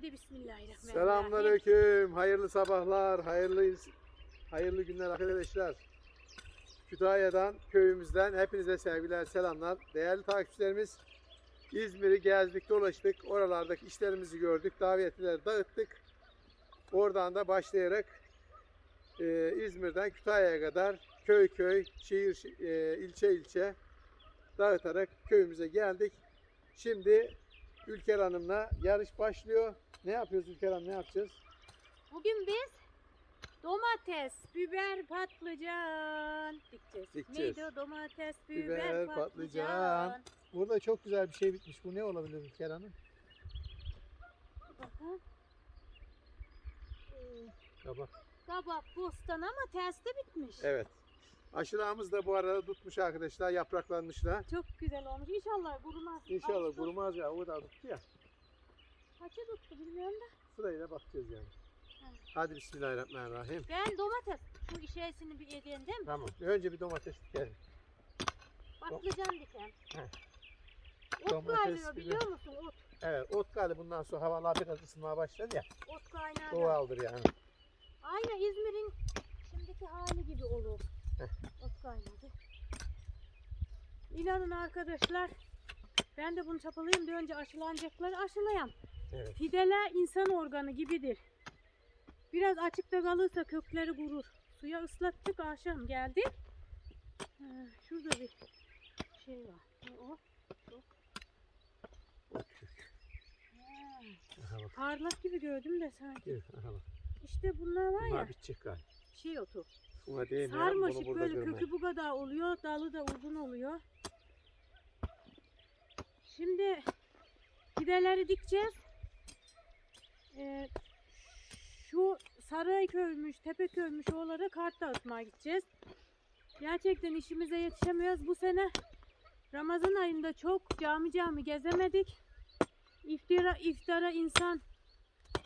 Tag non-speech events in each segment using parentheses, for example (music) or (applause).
Hadi bismillahirrahmanirrahim. Selamünaleyküm. Hayırlı sabahlar, hayırlı hayırlı günler arkadaşlar. Kütahya'dan, köyümüzden hepinize sevgiler, selamlar. Değerli takipçilerimiz, İzmir'i gezdik, dolaştık. Oralardaki işlerimizi gördük, davetlileri dağıttık. Oradan da başlayarak e, İzmir'den Kütahya'ya kadar köy köy, şehir e, ilçe ilçe dağıtarak köyümüze geldik. Şimdi Ülker Hanım'la yarış başlıyor. Ne yapıyoruz Ülker Hanım, ne yapacağız? Bugün biz domates, biber, patlıcan dikeceğiz. Dikeceğiz. Neydi o? Domates, biber, Biber, patlıcan. patlıcan. Burada çok güzel bir şey bitmiş. Bu ne olabilir Ülker Hanım? Bakın. Kabak. Kabak, bostan ama terste bitmiş. Evet. Aşılağımız da bu arada tutmuş arkadaşlar. Yapraklanmışlar. Çok güzel olmuş. İnşallah kurumaz. İnşallah kurumaz ya. O da tuttu ya. Kaçı tuttu bilmiyorum da. Sırayla bakacağız yani. Evet. Hadi Bismillahirrahmanirrahim. Ben domates şu işesini bir edeyim değil mi? Tamam. Önce bir domates dikelim. Patlıcan diken. Heh. Ot Domates, kaynıyor biliyor musun? Ot. Evet. Ot galiba bundan sonra havalar biraz ısınmaya başladı ya. Ot kaynağı. da. Doğaldır yani. Aynı İzmir'in şimdiki hali gibi olur. Ot kaynadı. İnanın arkadaşlar ben de bunu çapalayayım diye önce aşılanacakları aşılayam. Evet. Fideler insan organı gibidir. Biraz açıkta kalırsa kökleri kurur. Suya ıslattık akşam geldi. Ha, şurada bir şey var. O? Ha, Aha bak. parlak gibi gördüm de sanki. Gel, Aha bak. İşte bunlar var ya Bunlar bitecek galiba. şey otu. Buna Sarmaşık böyle görmeyelim. kökü bu kadar oluyor. Dalı da uzun oluyor. Şimdi fideleri dikeceğiz. Ee, şu Sarayköy'müş, Tepeköy'müş oralara kart dağıtmaya gideceğiz. Gerçekten işimize yetişemiyoruz. Bu sene Ramazan ayında çok cami cami gezemedik. İftira, iftara insan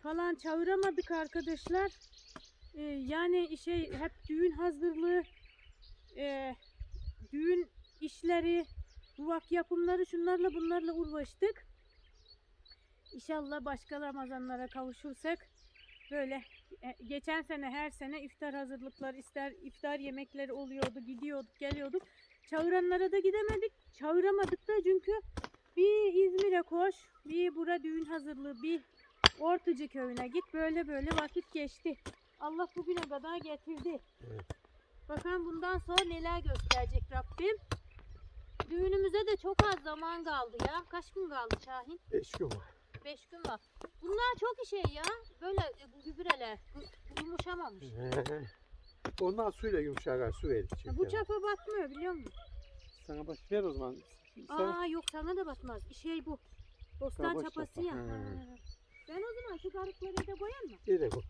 falan çağıramadık arkadaşlar. Ee, yani şey hep düğün hazırlığı, e, düğün işleri, duvak yapımları şunlarla bunlarla uğraştık. İnşallah başka Ramazanlara kavuşursak böyle e, geçen sene her sene iftar hazırlıkları ister iftar yemekleri oluyordu gidiyorduk geliyorduk çağıranlara da gidemedik çağıramadık da çünkü bir İzmir'e koş bir bura düğün hazırlığı bir Ortucu köyüne git böyle böyle vakit geçti. Allah bugüne kadar getirdi. Evet. Bakalım bundan sonra neler gösterecek Rabbim. Düğünümüze de çok az zaman kaldı ya. Kaç gün kaldı Şahin? Beş gün var. Beş gün var. Bunlar çok şey ya. Böyle e, gübreler yu- yumuşamamış. (laughs) Ondan suyla yumuşar, su. Ya çünkü. bu çapa batmıyor biliyor musun? Sana bak ver o zaman. Sen, Aa yok sana da batmaz. Şey bu. Bostan Ha, boş çapası çapa. ya. Ha. Ha. Ben o zaman şu garıkları da koyayım mı? bir de bu.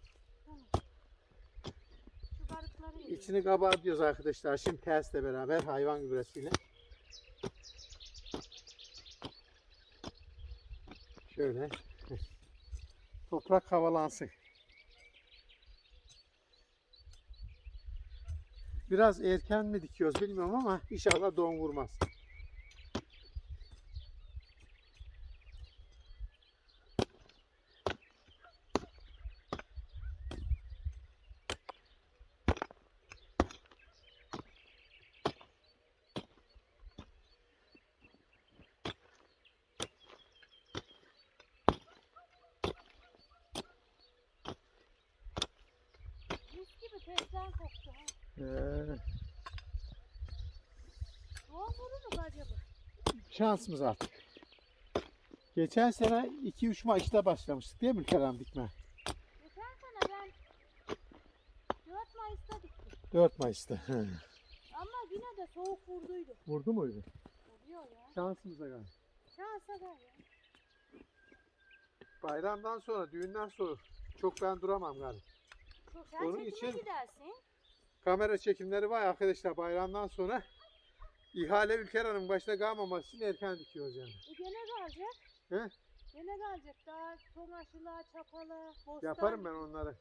Şu garıkları. İçini kabartıyoruz arkadaşlar. Şimdi tersle beraber hayvan gübresiyle. Şöyle. Toprak havalansın. Biraz erken mi dikiyoruz bilmiyorum ama inşallah don vurmaz. Mis gibi fesleğen koktu ha. Ee, Soğan vurur mu acaba? şansımız artık. Geçen sene 2-3 Mayıs'ta başlamıştık değil mi Kerem dikme? Geçen sene ben 4 Mayıs'ta diktim. 4 Mayıs'ta. Ama yine de soğuk vurduydu. Vurdu muydu? Vuruyor ya. Şansımıza galiba. Şansa gel ya. Bayramdan sonra, düğünden sonra çok ben duramam galiba. Sen Onun çekime için- gidersin. Kamera çekimleri var arkadaşlar bayramdan sonra. ihale Ülker Hanım başta kalmaması için erken dikiyoruz yani. E gene kalacak. He? Gene kalacak. Daha tomaşıla, çapala, bostan. Yaparım ben onları.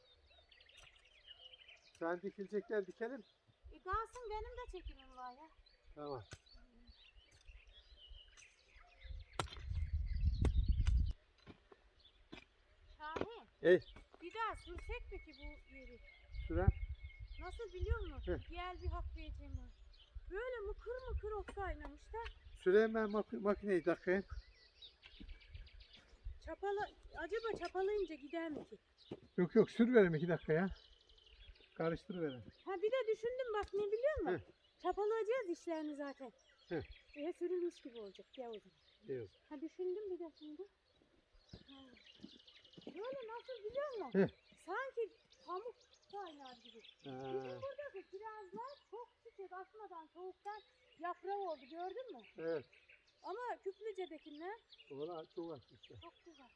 Sen dikilecekler dikelim. E kalsın benim de çekimim var ya. Tamam. Şahin Ey daha sürsek mi ki bu yeri? süren. Nasıl biliyor musun? Hı. Gel bir hak vereceğim ben. Böyle mıkır mıkır ot kaynamış da Süreyim ben mak- makineyi takayım. çapala, acaba çapalayınca gider mi ki? Yok yok sür verim iki dakika ya. Karıştır verim. Ha bir de düşündüm bak ne biliyor musun? Çapalayacağız işlerini zaten. Hı. E, sürülmüş gibi olacak ya o zaman. Yok. Ha düşündüm bir de şimdi. Böyle nasıl biliyor musun? Hı. Sanki pamuk kaynar gibi. Bizim buradaki kirazlar çok çiçek açmadan soğuktan yaprağı oldu gördün mü? evet. Ama Küplüce'dekiler Valla çok açmışlar. çok güzel.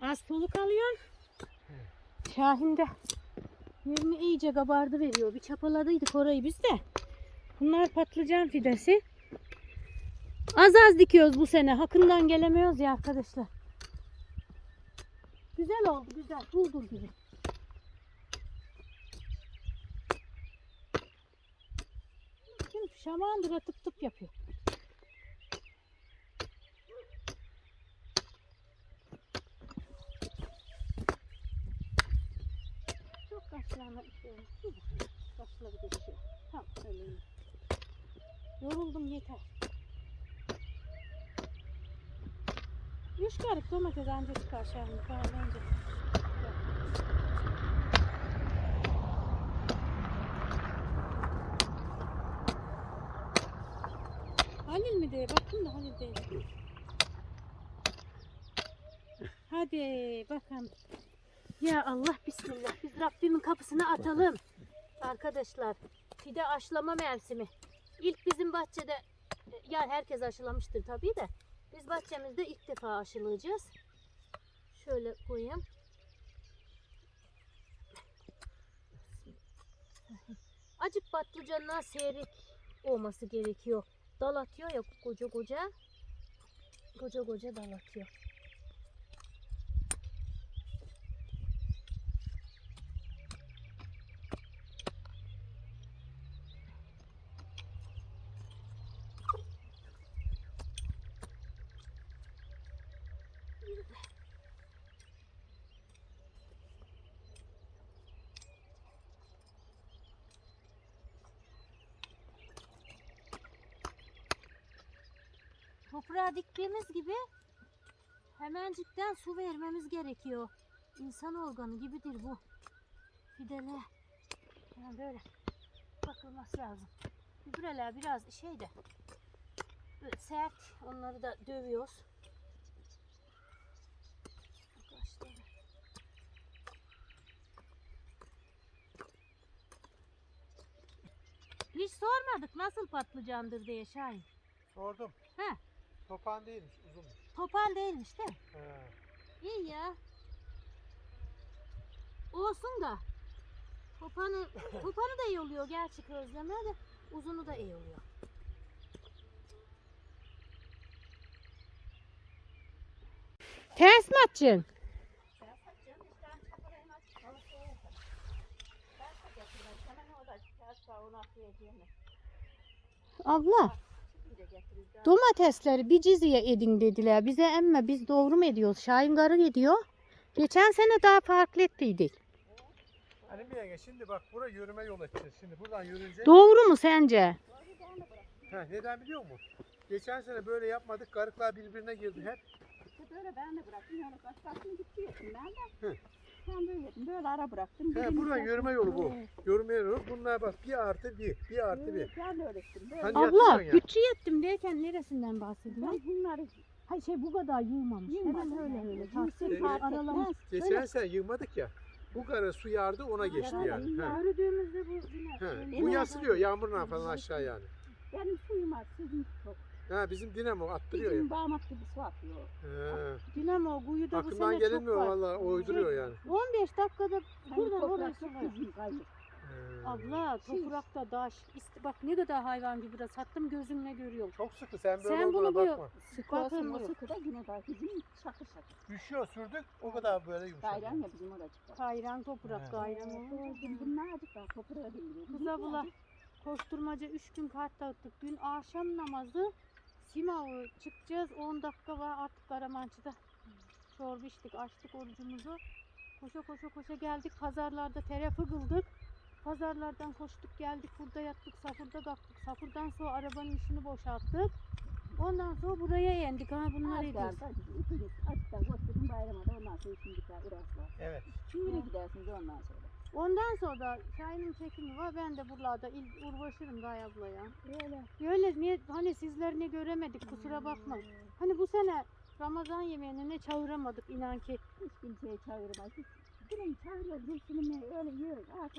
Az soluk alıyorsun. Şahin de yerini iyice kabardı veriyor. Bir çapaladıydık orayı biz de. Bunlar patlıcan fidesi. Az az dikiyoruz bu sene. Hakından gelemiyoruz ya arkadaşlar. Güzel oldu güzel. Bulgur gibi. Şamandıra tıp tıp yapıyor. Kaşlarına işiyorum. Kaşları geçiyor. Tamam öyle. Yoruldum yeter. Üç karık domates anca çıkar Şahin. Daha bence. Halil mi diye baktım da Halil değil. Hadi bakalım. Ya Allah bismillah. Biz Rabbimin kapısına atalım. Arkadaşlar fide aşılama mevsimi. İlk bizim bahçede yani herkes aşılamıştır tabii de biz bahçemizde ilk defa aşılayacağız. Şöyle koyayım. Acık patlıcanlar seyrek olması gerekiyor. Dal atıyor ya koca koca. Koca koca dal atıyor. Toprağa diktiğimiz gibi hemencikten su vermemiz gerekiyor. İnsan organı gibidir bu. Fidele. Yani böyle bakılması lazım. Gübreler biraz şey de sert. Onları da dövüyoruz. Hiç sormadık nasıl patlıcandır diye Şahin. Sordum. He. Topan değilmiş uzunmuş. Topan değilmiş değil mi? Ha. İyi ya. Olsun da. Topanı, topanı da iyi oluyor gerçi közleme de uzunu da iyi oluyor. Ters mi atacaksın? Abla. Domatesleri bir ciziye edin dediler. Bize emme biz doğru mu ediyoruz? Şahin garı ediyor. Geçen sene daha farklı ettiydik. Hani bir yenge şimdi bak buraya yürüme yol edeceğiz. Şimdi buradan yürünce. Doğru mu sence? Ha, neden biliyor musun? Geçen sene böyle yapmadık. Garıklar birbirine girdi hep. Böyle ben de bıraktım. Yani başkasını gidiyorsun ben Hı. Ben böyle yaptım. Böyle ara bıraktım. He, Birini buradan bıraktım. yürüme yolu bu. Evet. Yürüme yolu. Bunlar bak bir artı bir. Bir artı bir. Evet, Ben de öğrettim. Böyle. Hani Abla yatıyorsun ya. bütçe yettim derken neresinden bahsediyorsun? Ben bunları Hayır şey bu kadar yığmamış. Yığmadım Hemen öyle öyle. Yığsın Tahsil fark aralamış. etmez. Geçen sene yığmadık ya. Bu kara su yağdı ona geçti Evet, yani. ya. Ha. Yürüdüğümüzde bu yine. Ha. Benim Bu yansılıyor yağmurla falan aşağı yani. Benim suyum var. Sizin çok. Ha, bizim dinamo attırıyor ya. Bizim bağmak gibi su atıyor. Ha. Dinamo kuyuda bu Aklından sene gelinmiyor çok var. vallahi uyduruyor yani. 15 dakikada buradan oraya toprak su var. Ha. Abla Şey- toprakta daş. İşte bak ne kadar hayvan gibi de sattım gözümle görüyorum. Çok sıkı sen böyle Sen olduğuna bunu bakma. Sıkı olsun o Bakın sıkı da yine daha bizim şakır şakır. Düşüyor sürdük o kadar böyle yumuşak. Gayran ya bizim oracıkta. kayran toprak Evet. kayran. Bunlar azıcık daha toprağa bilmiyor. Kız abla koşturmaca 3 gün kart dağıttık. Dün akşam namazı Simav'ı çıkacağız. 10 dakika var artık Karamançı'da. Çorba içtik, açtık orucumuzu. Koşa koşa koşa geldik. Pazarlarda terapı kıldık. Pazarlardan koştuk geldik. Burada yattık. Safurda kalktık. Safurdan sonra arabanın içini boşalttık. Ondan sonra buraya yendik. Ha bunlar ediyoruz. Açıkta koşturun bayrama da ondan sonra şimdi Irak'la. Evet. Çiğne gidersiniz ondan sonra. Ondan sonra da Şahin'in çekimi var. Ben de buralarda il, uğraşırım Gay ablaya. Öyle. Öyle niye hani sizlerini göremedik kusura bakmayın. Hani bu sene Ramazan yemeğine ne çağıramadık inan ki. Hiç kimseye çağırmaz. Hiç Direkt çağırıyor. Hepsini öyle yiyor.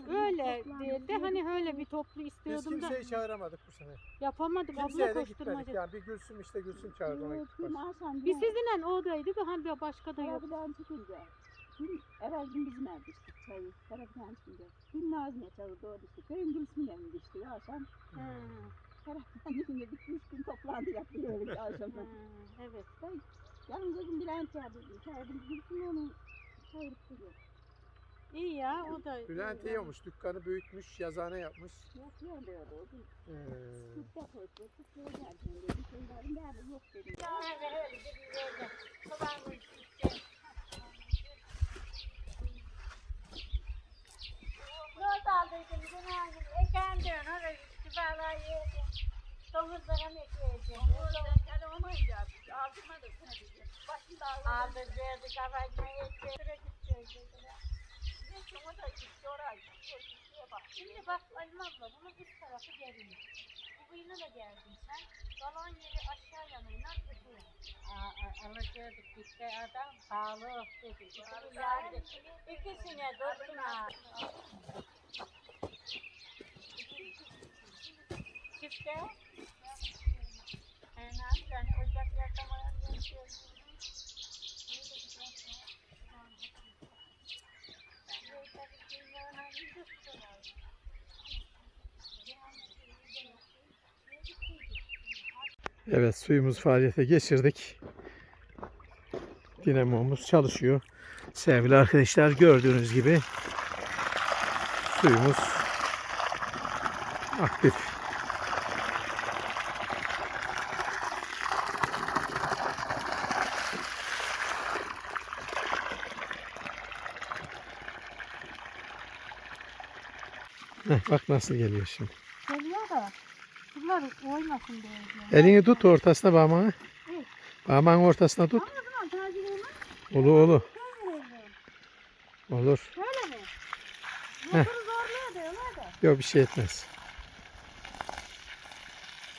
Öyle değil de hani öyle bir toplu Biz istiyordum da kimseyi çağıramadık bu sene. yapamadık Kimseye abla de gitmedik. koşturmaca. Yani bir Gülsüm işte Gülsüm çağırdı ona Evet, gittik. Biz sizinle oradaydık ha bir başka da yok. Karabilen çıkınca. Dün evvel gün bizim evde içtik çayı. Karabilen çıkınca. Dün Nazmiye çağırdı orada içtik. Benim Gülsüm'ün evinde içtik akşam. Çıkınca (laughs) bir üç gün toplandı yaptı öyle ha, akşamdan. evet. Yalnız o gün Bülent çağırdı. Çağırdı. Gülsüm onu çağırıp duruyor. İyi ya o da. Bülent yiyormuş. Dükkanı büyütmüş. Yazıhane yapmış. Yok yok diyordu o gün. Kırkta koştu. Kırkta geldim dedi. Şeylerin derdi yok dedim. Not aldıydım bunu aldım. Eken diyor oraya gitti valla yedim. Domuzlara mı ekleyeceğim? Aldı verdi kafasına etti. Sıra gideceğiz dediler. Şimdi bak Alim abla bunun üst tarafı gerilir. Bu kıyına da geldin sen. Kalan yeri aşağı yanıyla ötüyor. Alacaktık gitti adam milyar dedi. İkisine dostuna. Çifte. Hemen yani ocak yakamayan yaşıyorsun. Evet suyumuz faaliyete geçirdik. Dinamomuz çalışıyor. Sevgili arkadaşlar gördüğünüz gibi suyumuz aktif. Heh, bak nasıl geliyor şimdi. Geliyor da bunlar oymasın diye. Elini tut ortasına parmağını. Evet. Parmağın ortasına tut. Ama o zaman tercih olmaz. Olur. Şöyle mi? Motoru zorluyor diyorlar da. Yok bir şey etmez.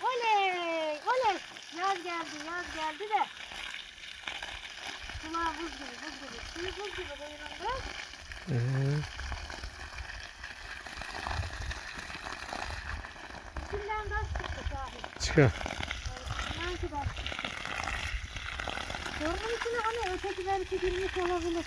Oley! Oley! Yaz geldi, yaz geldi de. Sular buz gibi, buz gibi. Suyu buz gibi buyurun Ee, sahi. çıkar. İnan ki gaz çıktı. Sorunun içine hani öteki belki girmiş olabilir.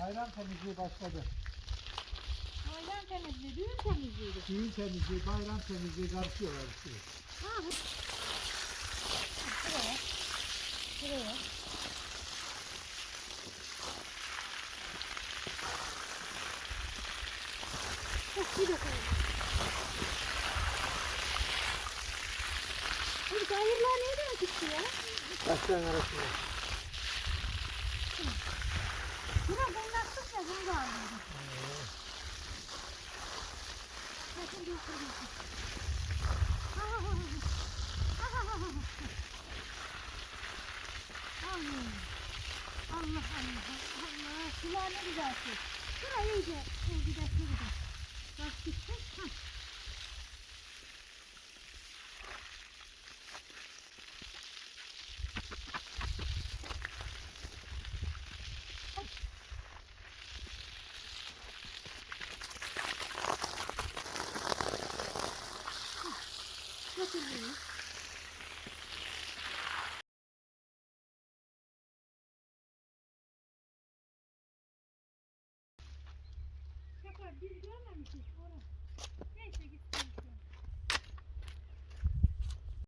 Bayram temizliği başladı. Aynen temizliği, düğün temizliğiydi. Düğün temizliği, bayram temizliği karışıyorlar işte. Ha, bu. Şuraya. Bir koyalım. Bu hayırlar nereden çıktı ya? Taşların arasında. Buna bunlattık ya bunu da aldım. Bakın ha. Allah Allah Allah. Sular ne güzel su. Şurayı iyice. Şurayı Biz görmemişiz.